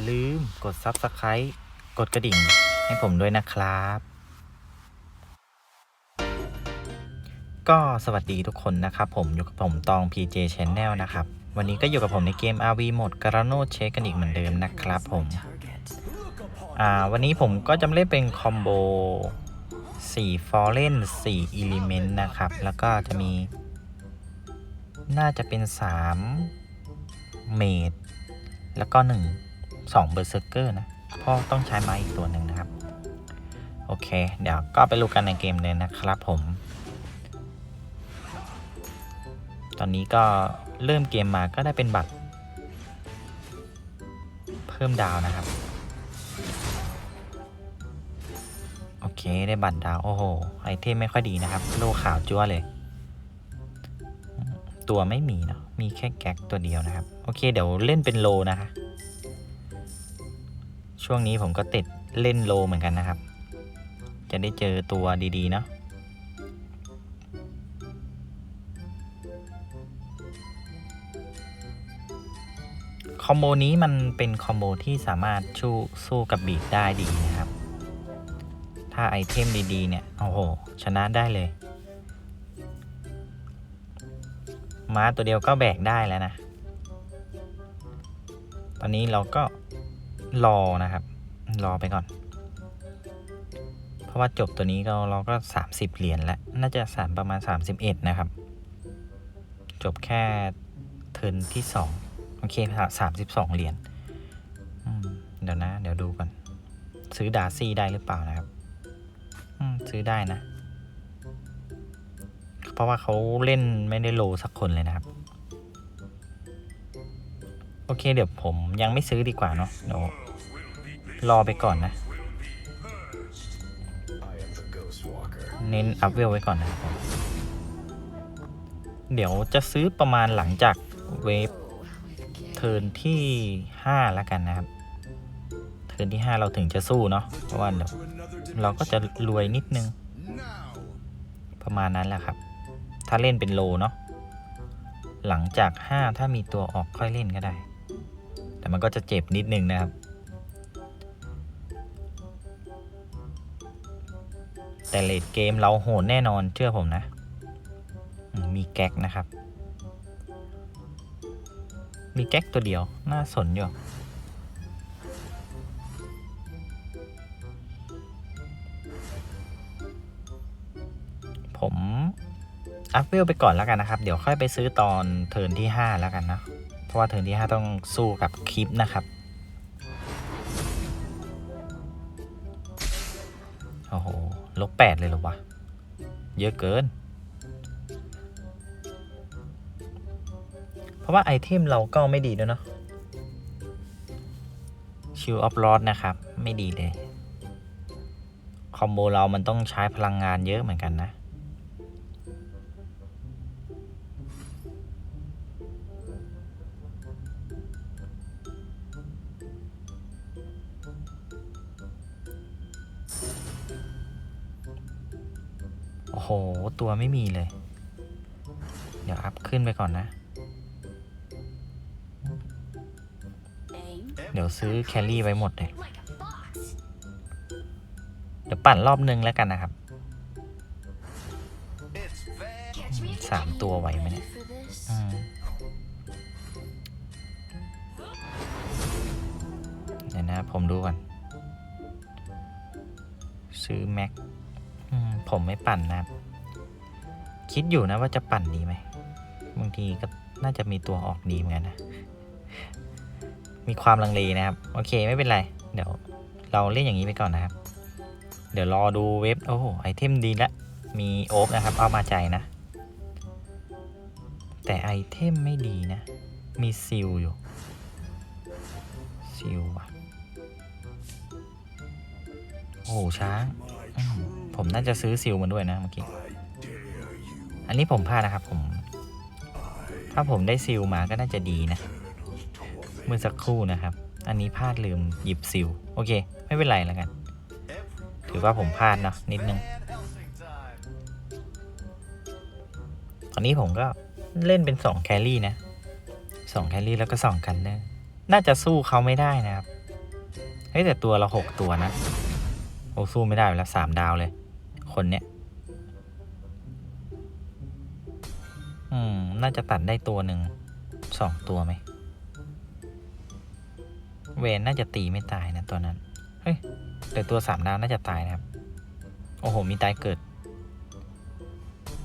อย่าลืมกด Subscribe กดกระดิ่งให้ผมด้วยนะครับ ก็สวัสดีทุกคนนะครับ ผมอยู่กับผมตอง PJ Channel นะครับ วันนี้ก็อยู่กับผมในเกม RV โหมด g a r a n o Check กันอีกเหมือนเดิมนะครับผม อ่า วันนี้ผมก็จะเล่นเป็นคอมโบ4 Foreign 4 Element นะครับ แล้วก็จะมี น่าจะเป็น 3 เมดแล้วก็ 1 2 Berserker นะเพราะต้องใช้ไม้อีกตัวหนึ่งนะครับ โอเค เดี๋ยวก็ไปรู้กันในเกมเลยนะครับผม ตอนนี้ก็เริ่มเกมมาก็ได้เป็นบัตร เพิ่มดาวนะครับ โอเคได้บัตรดาว โอ้โห ไอเทมไม่ค่อยดีนะครับ โลขาวจั่วเลย ตัวไม่มีเนาะมีแค่แก๊กตัวเดียวนะครับ โอเค เดี๋ยวเล่นเป็นโลนะคะ ช่วงนี้ผมก็ติดเล่นโลเหมือนกันนะครับ จะได้เจอตัวดีๆ เนาะคอมโบนี้มันเป็นคอมโบที่สามารถชู้สู้กับบีดได้ดีนะครับ ถ้าไอเทมดีๆ เนี่ย โอ้โห ชนะได้เลย ม้าตัวเดียวก็แบกได้แล้วนะ ตอนนี้เราก็ รอนะครับ รอไปก่อน เพราะว่าจบตัวนี้ก็เราก็ 30 เหรียญแล้ว น่าจะสามประมาณ 31 นะครับ จบแค่เทินที่ 2 โอเคสามสิบสองเหรียญเดี๋ยวนะ เดี๋ยวดูก่อน ซื้อดาซี่ได้หรือเปล่านะครับซื้อได้นะ เพราะว่าเขาเล่นไม่ได้โลสักคนเลยนะครับ โอเคเดี๋ยวผมยังไม่ซื้อดีกว่าเนาะเดี๋ยวรอไปก่อนนะ เน้นอัพเวลไว้ก่อนนะครับผมเดี๋ยวจะซื้อประมาณหลังจากเวฟเทิร์นที่ 5 แล้วกันนะครับ เทิร์นที่ 5 เราถึงจะสู้เนาะเพราะว่าเดี๋ยวเราก็จะรวยนิดนึง ประมาณนั้นแหละครับ ถ้าเล่นเป็นโลเนาะหลังจาก 5 ถ้ามีตัวออกค่อยเล่นก็ได้ แต่มันก็จะเจ็บนิดนึงนะครับ แต่เลดเกมเราโหดแน่นอนเชื่อผมนะมมีแก๊กนะครับ มีแก๊กตัวเดียว น่าสนอยู่ผมอัพเวลไปก่อนแล้วกันนะครับ เดี๋ยวค่อยไปซื้อตอนเทิร์นที่ 5 แล้วกันนะ เพราะว่าเทิร์นที่ 5 ต้องสู้กับคลิปนะครับ โอ้โห ลบแปดเลยหรอวะ เยอะเกิน เพราะว่าไอเทมเราก็ไม่ดีด้วยเนาะชิลออฟลอดนะครับ ไม่ดีเลย คอมโบเรามันต้องใช้พลังงานเยอะเหมือนกันนะ ก่อนนะ เดี๋ยวซื้อแคลรี่ไว้หมดเลย เดี๋ยวปั่นรอบนึงแล้วกันนะครับ สามตัวไหวไหมเนี่ยอืมเดี๋ยวนะ ผมดูก่อน ซื้อแม็กอืมผมไม่ปั่นนะครับ คิดอยู่นะว่าจะปั่นดีไหม บางทีก็น่าจะมีตัวออกดีเหมือนกันนะ มีความลังเลนะครับ โอเคไม่เป็นไร เดี๋ยวเราเล่นอย่างนี้ไปก่อนนะครับ เดี๋ยวรอดูเว็บ โอ้โหไอเทมดีละ มีโอ๊บนะครับ เอามาใจนะ แต่ไอเทมไม่ดีนะ มีซิลอยู่ ซิลวะโอ้โหช้างผมน่าจะซื้อซิลมาด้วยนะเมื่อกี้ อันนี้ผมพลาดนะครับผม ถ้าผมได้ซิลมาก็น่าจะดีนะ เมื่อสักครู่นะครับ อันนี้พลาดลืมหยิบซิลโอเค ไม่เป็นไรแล้วกัน ถือว่าผมพลาดเนาะนิดนึง ตอนนี้ผมก็เล่นเป็น 2 แครี่นะ 2 แครี่แล้วก็ 2 กันเนอร์น่าจะสู้เขาไม่ได้นะครับ เฮ้ยแต่ตัวเราหกตัวนะโอ้สู้ไม่ได้แล้วสามดาวเลย คนเนี้ย น่าจะตัดได้ตัวหนึ่งสองตัวไหม เวนน่าจะตีไม่ตายนะตัวนั้น เฮ้ยแต่ตัวสามดาวน่าจะตายนะครับ โอ้โห มีตายเกิด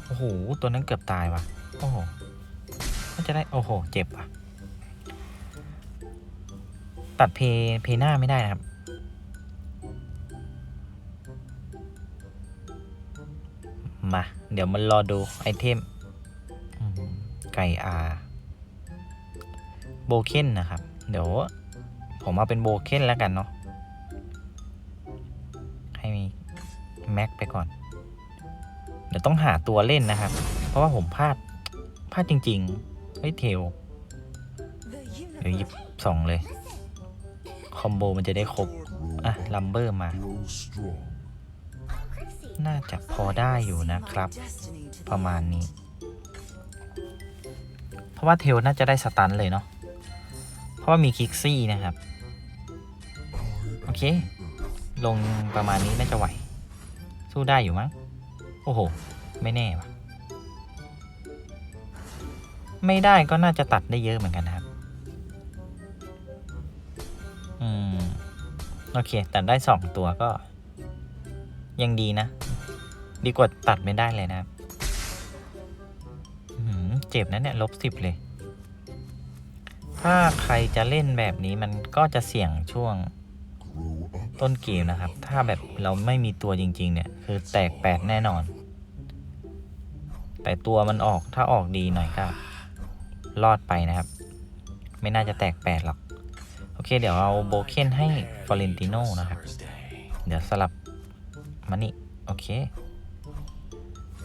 โอ้โห ตัวนั้นเกือบตายว่ะ โอ้โหน่าจะได้ โอ้โห เจ็บว่ะ ตัดเพย์เพย์หน้าไม่ได้นะครับ มา เดี๋ยวมันรอดูไอเทมอืม ไก่อาโบเคนนะครับ เดี๋ยวผมเอาเป็นโบเคนแล้วกันเนาะให้มีแม็กไปก่อน เดี๋ยวต้องหาตัวเล่นนะครับ เพราะว่าผมพลาดพลาดจริงๆเฮ้ยเทลเดี๋ยวหยิบสองเลย คอมโบมันจะได้ครบ อะ ลัมเบอร์มา น่าจะพอได้อยู่นะครับ ประมาณนี้ ราะว่าเทลน่าจะได้สตันเลยเนาะ เพราะว่ามีคิกซี่นะครับ โอเค ลงประมาณนี้น่าจะไหว สู้ได้อยู่มั้ง โอ้โห ไม่แน่ว่ะไม่ได้ก็น่าจะตัดได้เยอะเหมือนกันครับอืม โอเค ตัดได้สองตัวก็ ยังดีนะ ดีกว่าตัดไม่ได้เลยนะครับ เจ็บนะเนี่ยลบสิบเลย ถ้าใครจะเล่นแบบนี้มันก็จะเสี่ยงช่วงต้นเกมนะครับ ถ้าแบบเราไม่มีตัวจริง ๆ เนี่ย คือแตกแปดแน่นอน แต่ตัวมันออกถ้าออกดีหน่อยก็รอดไปนะครับ ไม่น่าจะแตกแปดหรอก โอเค เดี๋ยวเอาโบเคนให้ฟอเรนติโนนะครับ เดี๋ยวสลับมานี่ โอเค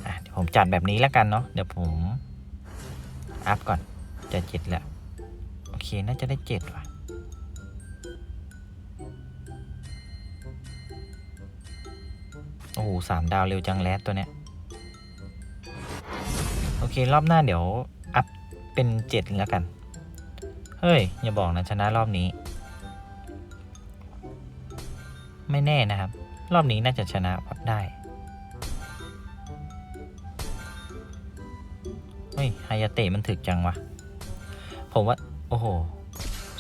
อะเดี๋ยวผมจัดแบบนี้แล้วกันเนาะเดี๋ยวผม อัพก่อนจะเจ็ดแล้ว โอเค น่าจะได้เจ็ดว่ะโอ้โหสามดาวเร็วจังแลดตัวเนี้ย โอเค รอบหน้าเดี๋ยว อัพเป็นเจ็ดแล้วกัน เฮ้ย อย่าบอกนะชนะรอบนี้ ไม่แน่นะครับ รอบนี้น่าจะชนะวัดได้ ฮ้ยฮยาเตะมันถึกจังวะ ผมว่า โอ้โห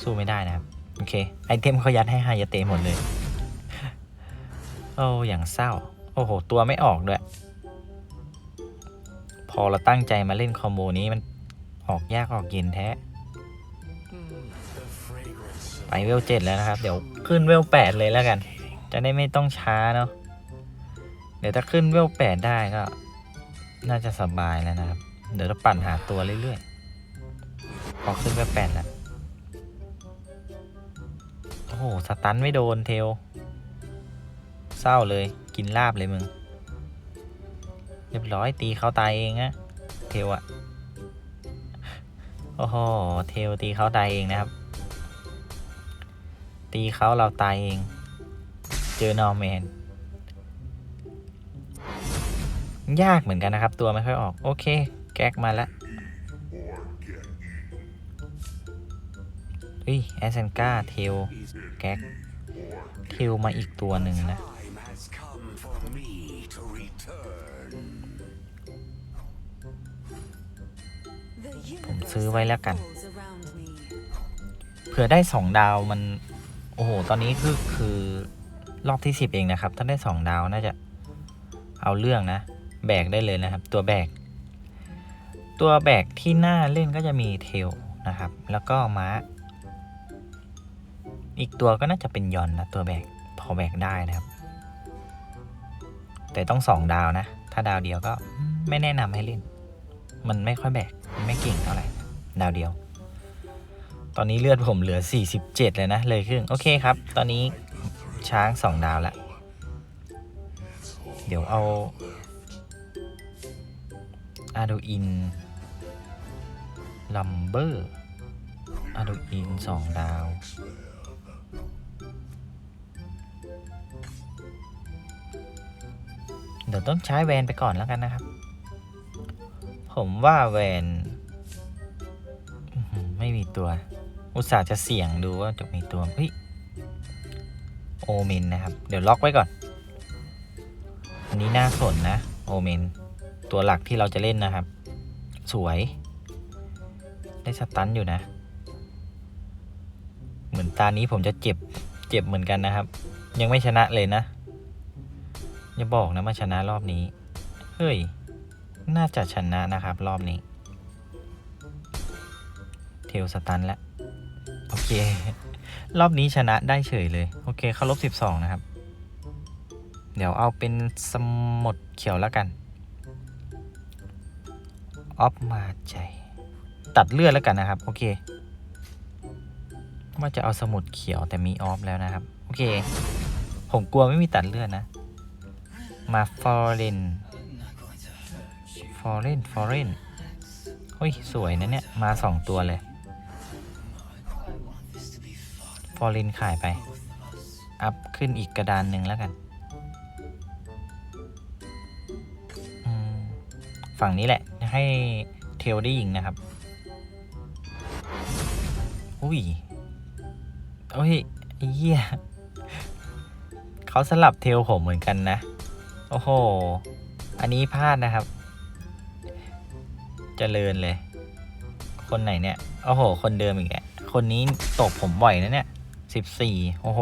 สู้ไม่ได้นะครับ โอเค ไอเทมเขายัดให้ไฮยาเตะหมดเลย โอ้อย่างเศร้า โอ้โห ตัวไม่ออกด้วย พอเราตั้งใจมาเล่นคอมโบนี้มันออกยากออกเย็นแท้ ไปเวลเจ็ดแล้วนะครับ เดี๋ยวขึ้นเวลแปดเลยแล้วกัน จะได้ไม่ต้องช้าเนาะ เดี๋ยวถ้าขึ้นเวลแปดได้ก็ น่าจะสบายแล้วนะครับ เดี๋ยวเราปั่นหาตัวเรื่อยๆ พอขึ้นเวลแปดแล้ว โอ้โห สตันไม่โดนเทล เศร้าเลย กินลาบเลยมึง เรียบร้อยตีเขาตายเองอะเทลอะโอ้โห เทลตีเขาตายเองนะครับ ตีเขาเราตายเอง เจอนอร์แมนยากเหมือนกันนะครับ ตัวไม่ค่อยออก โอเค ก๊กมาแล้วเฮ้ยแอสเซนกาเทลแก๊กเทลมาอีกตัวหนึ่งนะผมซื้อไว้แล้วกัน เผื่อได้สองดาวมัน โอ้โห ตอนนี้คือคือรอบที่สิบเองนะครับ ถ้าได้สองดาวน่าจะเอาเรื่องนะ แบกได้เลยนะครับ ตัวแบก ตัวแบกที่หน่าเล่นก็จะมีเทลนะครับ แล้วก็ม้า อีกตัวก็น่าจะเป็นยอนนะตัวแบกพอแบกได้นะครับ แต่ต้องสองดาวนะ ถ้าดาวเดียวก็ไม่แนะนำให้เล่น มันไม่ค่อยแบกไม่เก่งเท่าไหร่ดาวเดียว ตอนนี้เลือดผมเหลือ 47 เลยนะ เลยครึ่งโอเคครับ ตอนนี้ช้างสองดาวแล้ว เดี๋ยวเอาอาดูอิน ลัมเบอร์อาดูอินสองดาว เดี๋ยวต้องใช้แวนไปก่อนแล้วกันนะครับ ผมว่าแวน ไม่มีตัว อุตส่าห์จะเสี่ยงดูว่าจะมีตัวเฮ้ยเมนนะครับ เดี๋ยวล็อกไว้ก่อน อันนี้น่าสนนะ โอเมน ตัวหลักที่เราจะเล่นนะครับ สวย ได้สตันอยู่นะ เหมือนตานี้ผมจะเจ็บ เจ็บเหมือนกันนะครับ ยังไม่ชนะเลยนะ อย่าบอกนะมาชนะรอบนี้ เฮ้ย น่าจะชนะนะครับ รอบนี้ เทลสตันแล้วโอเค รอบนี้ชนะได้เฉยเลย โอเคเข้าลบสิบสองนะครับ เดี๋ยวเอาเป็นสมุดเขียวแล้วกัน ออฟมาใจ ตัดเลือดแล้วกันนะครับ โอเค ว่าจะเอาสมุดเขียวแต่มีออฟแล้วนะครับ โอเค ผมกลัวไม่มีตัดเลือดนะ มาฟอร์เรนฟอร์เรนฟอร์เรนเฮ้ย สวยนะเนี่ย มาสองตัวเลย ฟอร์เรนขายไป อัพขึ้นอีกกระดานหนึ่งแล้วกันฝั่งนี้แหละให้เทลได้ยิงนะครับ อุ้ยโอ้ยเหี้ยเขาสลับเทลผมเหมือนกันนะ โอ้โห อันนี้พลาดนะครับจเจริญเลย คนไหนเนี่ย โอ้โห คนเดิมอีกแกคนนี้ตบผมบ่อยนะเนี่ยสิบสี่โอ้โห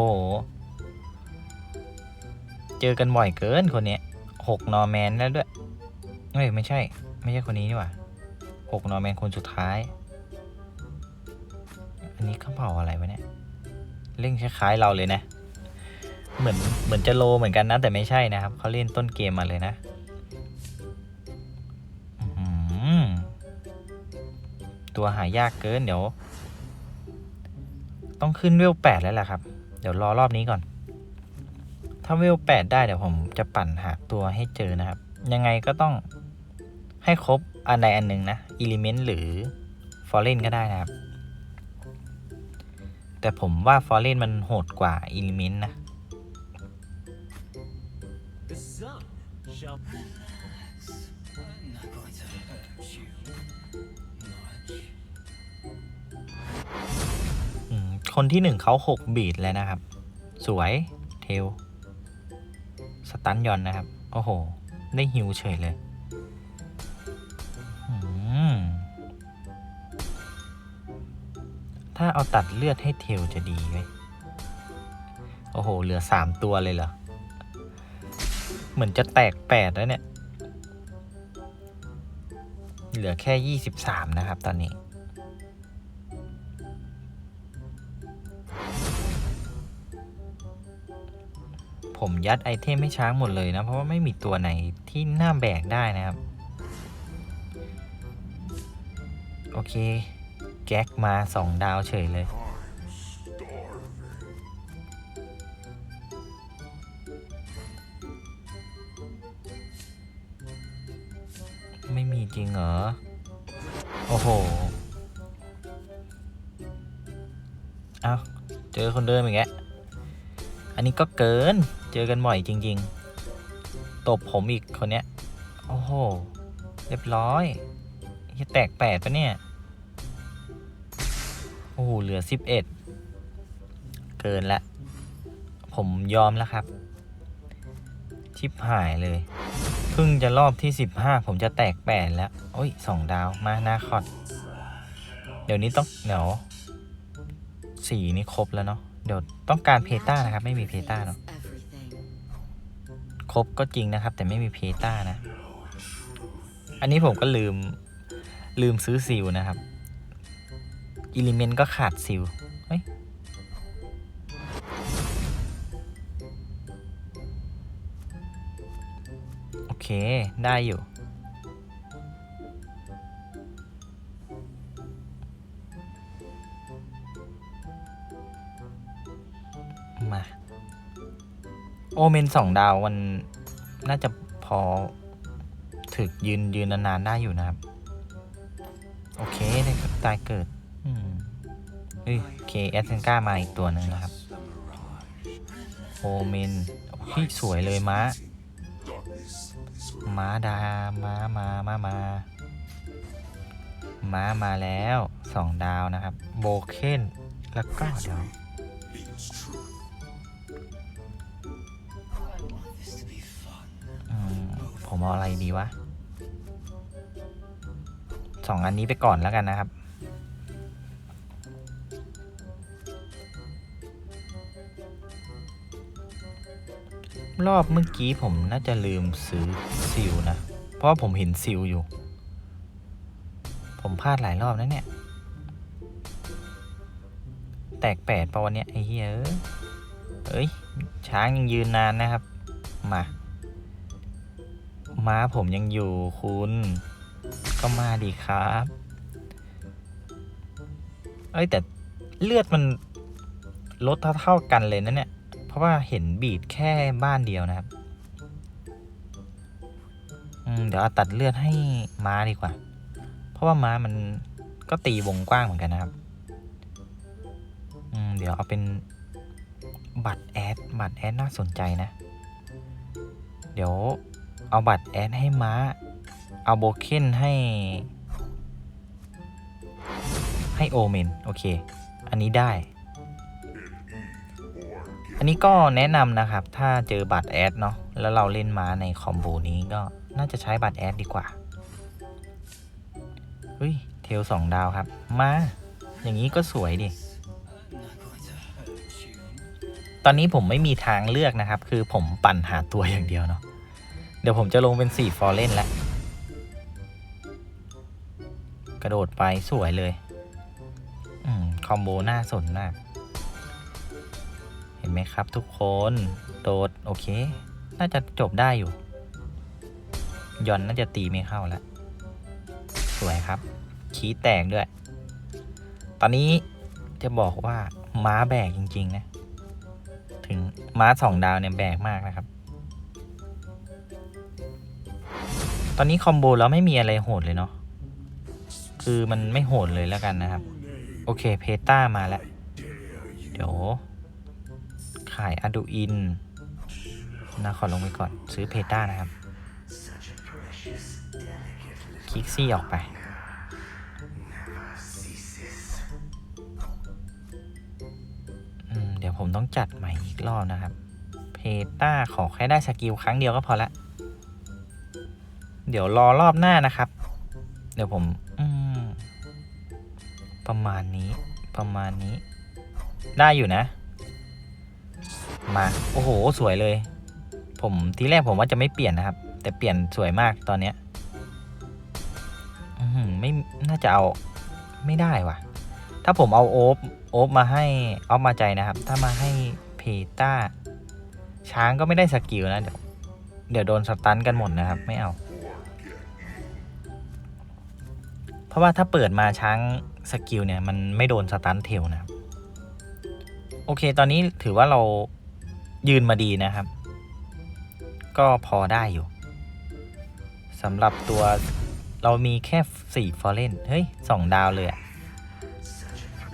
เจอกันบ่อยเกินคนเนี้ยหกนอร์แมนแล้วด้วยเฮ้ยไม่ใช่ ไม่ใช่คนนี้นี่หว่าหกนอร์แมนคนสุดท้าย อันนี้เขาเผาอะไรวะเนี่ย เล่นคล้ายๆเราเลยนะ เหมือนเหมือนจะโลเหมือนกันนะ แต่ไม่ใช่นะครับเขาเล่นต้นเกมมาเลยนะตัวหายากเกินเดี๋ยว ต้องขึ้นเวลแปดแล้วล่ะครับ เดี๋ยวรอรอบนี้ก่อน ถ้าเวลแปดได้เดี๋ยวผมจะปั่นหาตัวให้เจอนะครับ ยังไงก็ต้องให้ครบอันใดอันหนึ่งนะอิเลเมนต์หรือฟอร์เรนก็ได้นะครับ แต่ผมว่าฟอร์เรนมันโหดกว่าอิเลเมนต์นะ คนที่หนึ่งเขาหกบีดแล้วนะครับ สวยเทล สตันยอนนะครับ โอ้โห ได้ฮิวเฉยเลย ถ้าเอาตัดเลือดให้เทลจะดีไหมโอ้โห เหลือสามตัวเลยเหรอ เหมือนจะแตกแปดแล้วเนี่ย เหลือแค่ยี่สิบสามนะครับตอนนี้ ผมยัดไอเทมให้ช้างหมดเลยนะ เพราะว่าไม่มีตัวไหนที่น่าแบกได้นะครับ โอเค แก๊กมาสองดาวเฉยเลย ไม่มีจริงเหรอ โอ้โห เอาเจอคนเดิมอีกแล้วอันนี้ก็เกิน เจอกันบ่อยจริง ๆ ตบผมอีกคนเนี้ย โอ้โห เรียบร้อยจะแตกแปดปะเนี่ย อ้โหเหลือสิบเอ็ดเกินละ ผมยอมแล้วครับ ชิบหายเลยเพิ่งจะรอบที่สิบห้าผมจะแตกแปดแล้ว โอ้ยสองดาวมาหน้าคอด เดี๋ยวนี้ต้องเดี๋ยวสีนี่ครบแล้วเนาะเดี๋ยวต้องการเพต้านะครับ ไม่มีเพต้าเนาะครบก็จริงนะครับ แต่ไม่มีเพต้านะ อันนี้ผมก็ลืมลืมซื้อซิลนะครับ อิลิเมนต์ก็ขาดซิลเฮ้ยโอเค ได้อยู่มา โอเมนสองดาวมันน่าจะพอถึกยืนยืนนานๆได้อยู่นะครับ โอเคได้ครับตายเกิด ฮ้ยโเคแอสเซนก้ามาอีกตัวหนึ่งนะครับโอเมนพี่สวยเลยม้า ม้าดา ม้ามามามา ม้ามาแล้วสองดาวนะครับ โบเคนแล้วก็ดี๋วผมเอาอะไรดีวะสองอันนี้ไปก่อนแล้วกันนะครับ รอบเมื่อกี้ผมน่าจะลืมซื้อซิลนะ เพราะว่าผมเห็นซิลอยู่ ผมพลาดหลายรอบนะเนี่ย แตกแปดปะวันเนี้ยไอ้เหี้ยเอ้ยเอ้ย ช้างยังยืนนานนะครับ มาม้าผมยังอยู่คุณ ก็มาดีครับ เอ้ยแต่เลือดมันลดเท่าๆกันเลยนะเนี่ย เพราะว่าเห็นบีดแค่บ้านเดียวนะครับเดี๋ยวเอาตัดเลือดให้ม้าดีกว่า เพราะว่าม้ามันก็ตีวงกว้างเหมือนกันนะครับ เดี๋ยวเอาเป็นบัตรแอด บัตรแอดน่าสนใจนะ เดี๋ยวเอาบัตรแอดให้ม้า เอาโบเคนให้ ให้โอเมน โอเค อันนี้ได้ อันนี้ก็แนะนำนะครับ ถ้าเจอบัตรแอดเนาะแล้วเราเล่นม้าในคอมโบนี้ก็น่าจะใช้บัตรแอดดีกว่าเฮ้ยเทลสองดาวครับ มา อย่างนี้ก็สวยดิ ตอนนี้ผมไม่มีทางเลือกนะครับ คือผมปั่นหาตัวอย่างเดียวเนาะเดี๋ยวผมจะลงเป็นสี่ฟอร์เล่นแล้ว กระโดดไปสวยเลย อืม คอมโบน่าสนมาก นไหมครับทุกคนโดดโอเค น่าจะจบได้อยู่ยอนน่าจะตีไม่เข้าแล้วสวยครับ ขี้แตกด้วย ตอนนี้จะบอกว่าม้าแบกจริง ๆ นะ ถึงม้าสองดาวเนี่ยแบกมากนะครับ ตอนนี้คอมโบแล้วไม่มีอะไรโหดเลยเนาะคือมันไม่โหดเลยแล้วกันนะครับ โอเคเพต้ามาแล้ว เดี๋ยว ขายอะดูอินนะขอลงไปก่อนซื้อเพต้านะครับ คลิกซี่ออกไป เดี๋ยวผมต้องจัดใหม่อีกรอบนะครับ เพต้าขอแค่ได้สกิลครั้งเดียวก็พอละ เดี๋ยวรอรอบหน้านะครับ เดี๋ยวผมประมาณนี้ประมาณนี้ได้อยู่นะ มา โอ้โห สวยเลย ผมทีแรกผมว่าจะไม่เปลี่ยนนะครับ แต่เปลี่ยนสวยมากตอนเนี้ยอืไม่น่าจะเอาไม่ได้ว่ะ ถ้าผมเอาโอ๊บโอ๊บมาให้ออฟมาใจนะครับ ถ้ามาให้เพต้า ช้างก็ไม่ได้สกิลนะเดี๋ยวเดี๋ยวโดนสตันกันหมดนะครับ ไม่เอา เพราะว่าถ้าเปิดมาช้างสกิลเนี่ย มันไม่โดนสตันเทลนะครับ โอเค ตอนนี้ถือว่าเรา ยืนมาดีนะครับ ก็พอได้อยู่สำหรับตัวเรามีแค่สี่ฟอร์เรนเฮ้ยสองดาวเลยอะ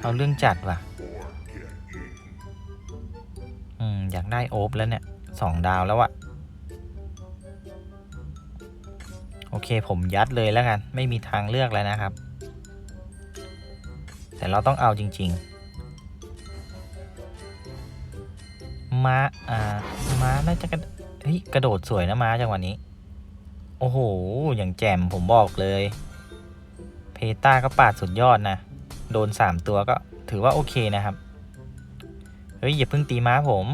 เอาเรื่องจัดว่ะ อืม อยากได้โอ๊บแล้วเนี่ยสองดาวแล้วอะโอเคผมยัดเลยแล้วกัน ไม่มีทางเลือกแล้วนะครับ แต่เราต้องเอาจริง ๆ ม้า อ่า ม้าน่าจะกระเฮ้ยกระโดดสวยนะม้าจังหวะนี้ โอ้โห อย่างแจ่มผมบอกเลย เพต้าก็ปาดสุดยอดนะ โดนสามตัวก็ถือว่าโอเคนะครับ เฮ้ย อย่าเพิ่งตีม้าผม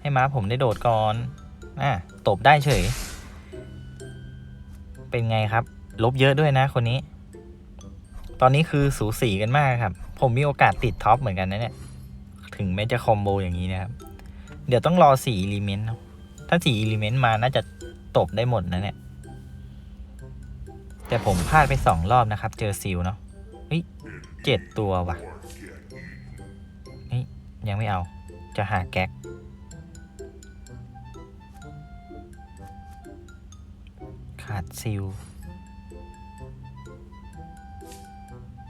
ให้ม้าผมได้โดดก่อน อะ ตบได้เฉย เป็นไงครับ ลบเยอะด้วยนะคนนี้ ตอนนี้คือสูสีกันมากครับ ผมมีโอกาสติดท็อปเหมือนกันนะเนี่ย ถึงแม้จะคอมโบอย่างนี้นะครับ เดี๋ยวต้องรอสี่อิเลเมนต์ถ้าสี่อิเลเมนต์มาน่าจะตบได้หมดนะเนี่ย แต่ผมพลาดไปสองรอบนะครับ เจอซิลเนาะเฮ้ยเจ็ดตัวว่ะเฮ้ยยังไม่เอา จะหาแก๊ก ขาดซิล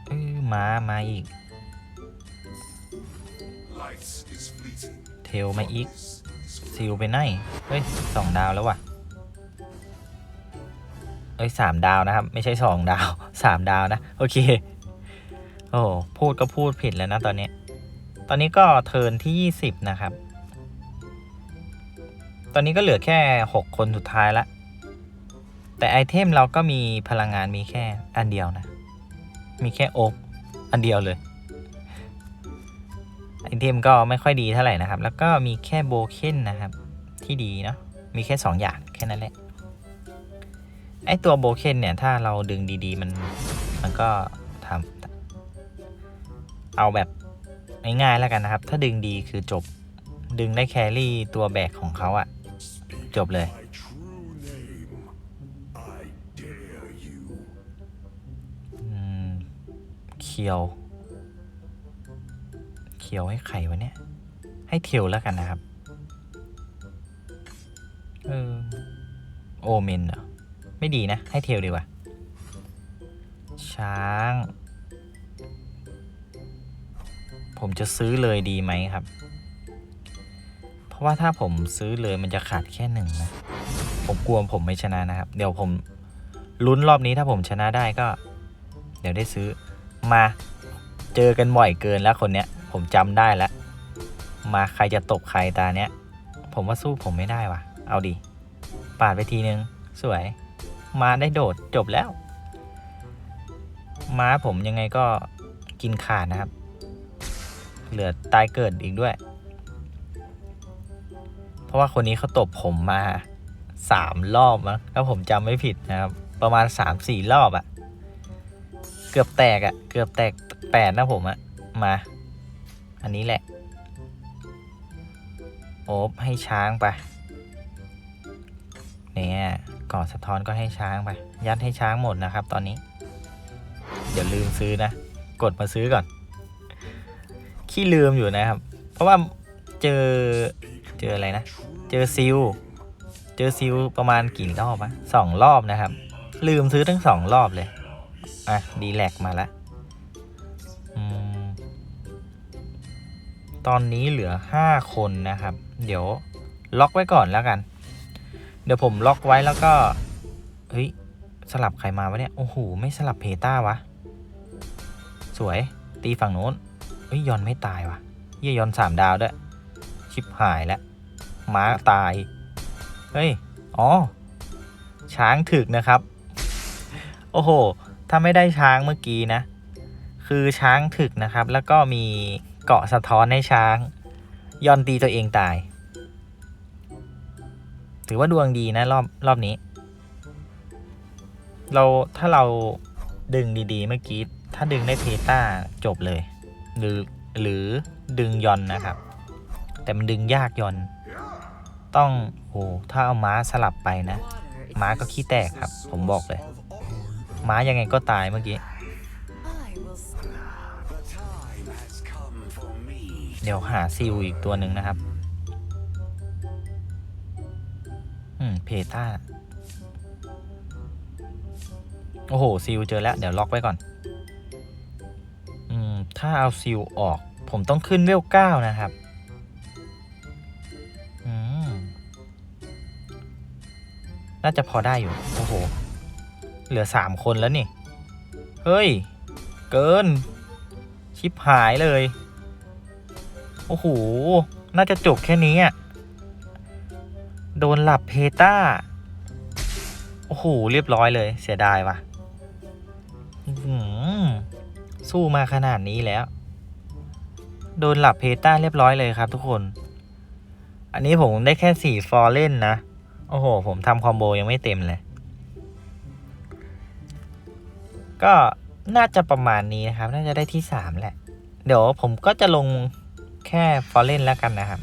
เออมามาอีกเทลมาอีกซิลไปไหนเฮ้ยสองดาวแล้วว่ะเอ้ยสามดาวนะครับ ไม่ใช่สองดาวสามดาวนะ โอเค โอ้พูดก็พูดผิดแล้วนะตอนนี้ ตอนนี้ก็เทิร์นที่ยี่สิบนะครับ ตอนนี้ก็เหลือแค่หกคนสุดท้ายละแต่ไอเทมเราก็มีพลังงานมีแค่อันเดียวนะ มีแค่โอ๊กอันเดียวเลย เทมก็ไม่ค่อยดีเท่าไหร่นะครับ แล้วก็มีแค่โบเคนนะครับ ที่ดีเนาะมีแค่สองอย่างแค่นั้นแหละไอตัวโบเคนเนี่ย ถ้าเราดึงดีๆ มันมันก็ทำเอาแบบง่ายๆแล้วกันนะครับ ถ้าดึงดีคือจบดึงได้แครี่ตัวแบกของเขาอะจบเลยเคียว เคียวให้ใครวะเนี่ย ให้เทียวแล้วกันนะครับ เออ โอเมนเหรอ ไม่ดีนะ ให้เทียวดีกว่า ช้าง ผมจะซื้อเลยดีไหมครับ เพราะว่าถ้าผมซื้อเลยมันจะขาดแค่หนึ่งนะ ผมกลัวผมไม่ชนะนะครับ เดี๋ยวผมลุ้นรอบนี้ถ้าผมชนะได้ก็ เดี๋ยวได้ซื้อมาเจอกันบ่อยเกินแล้วคนเนี้ย ผมจำได้แล้ว มาใครจะตกใครตาเนี้ย ผมว่าสู้ผมไม่ได้ว่ะ เอาดิ ปาดไปทีนึง สวย มาได้โดดจบแล้ว ม้าผมยังไงก็กินขาดนะครับ เหลือตายเกิดอีกด้วย เพราะว่าคนนี้เขาตบผมมาสามรอบมั้งถ้าผมจำไม่ผิดนะครับ ประมาณสามสี่รอบอะเกือบแตกอะ่ะ เกือบแตกแปดนะผมอะ่ะ มา อันนี้แหละ โอบให้ช้างไป เนี่ยก่อสะท้อนก็ให้ช้างไป ยัดให้ช้างหมดนะครับ ตอนนี้เดี๋ยวลืมซื้อนะ กดมาซื้อก่อน ขี้ลืมอยู่นะครับ เพราะว่าเจอ เจออะไรนะ เจอซิล เจอซิลประมาณกี่รอบอะสองรอบนะครับ ลืมซื้อทั้งสองรอบเลย อะ ดีแลกมาแล้ว ตอนนี้เหลือห้าคนนะครับ เดี๋ยวล็อกไว้ก่อนแล้วกัน เดี๋ยวผมล็อกไว้แล้วก็ เฮ้ย สลับใครมาวะเนี่ย โอ้โห ไม่สลับเพต้าวะ สวย ตีฝั่งโน้น เฮ้ย ยอนไม่ตายวะเยี่ยยอนสามดาวด้วย ชิบหายแล้ว ม้าตาย เฮ้ย อ๋อ ช้างถึกนะครับ โอ้โห ถ้าไม่ได้ช้างเมื่อกี้นะ คือช้างถึกนะครับ แล้วก็มี เกาะสะท้อนให้ช้างย่อนตีตัวเองตาย ถือว่าดวงดีนะรอบรอบนี้ เราถ้าเราดึงดีๆเมื่อกี้ ถ้าดึงได้เพต้าจบเลย หรือหรือดึงยอนนะครับ แต่มันดึงยากยอน ต้องโหถ้าเอาม้าสลับไปนะ ม้าก็ขี้แตกครับ ผมบอกเลย ม้ายังไงก็ตายเมื่อกี้ เดี๋ยวหาซิลอีกตัวหนึ่งนะครับ อืม เพต้า โอ้โห ซิลเจอแล้ว เดี๋ยวล็อกไว้ก่อน อืม ถ้าเอาซิลออก ผมต้องขึ้นเวลเก้านะครับ อืม น่าจะพอได้อยู่ โอ้โห เหลือสามคนแล้วนี่ เฮ้ย เกิน ชิปหายเลย โอ้โห น่าจะจบแค่นี้อะ โดนหลับเพต้า โอ้โห เรียบร้อยเลย เสียดายว่ะสู้มาขนาดนี้แล้ว โดนหลับเพต้าเรียบร้อยเลยครับทุกคน อันนี้ผมได้แค่สี่ฟอร์เล่นนะ โอ้โห ผมทำคอมโบยังไม่เต็มเลย ก็น่าจะประมาณนี้นะครับ น่าจะได้ที่สามแหละ เดี๋ยวผมก็จะลง ค่ฟอร์เรนแล้วกันนะครับ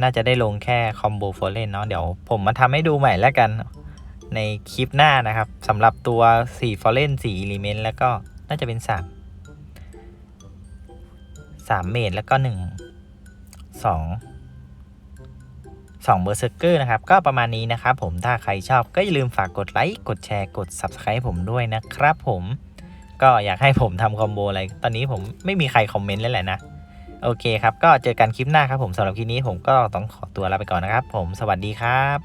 น่าจะได้ลงแค่คอมโบฟอร์เรนเนาะเดี๋ยวผมมาทำให้ดูใหม่แล้วกัน ในคลิปหน้านะครับสำหรับตัว4ฟอร์เรน4 Element แล้วก็น่าจะเป็น3 3 เมดแล้วก็ 1 2 2เบอร์เซอร์เกอร์นะครับ ก็ประมาณนี้นะครับผมถ้าใครชอบก็อย่าลืมฝากกดไลค์กดแชร์กด Subscribe ผมด้วยนะครับผมก็อยากให้ผมทำคอมโบอะไร ตอนนี้ผมไม่มีใครคอมเมนต์เลยแหละนะ โอเคครับ ก็เจอกันคลิปหน้าครับผมสำหรับคลิปนี้ผมก็ต้องขอตัวลาไปก่อนนะครับ ผมสวัสดีครับ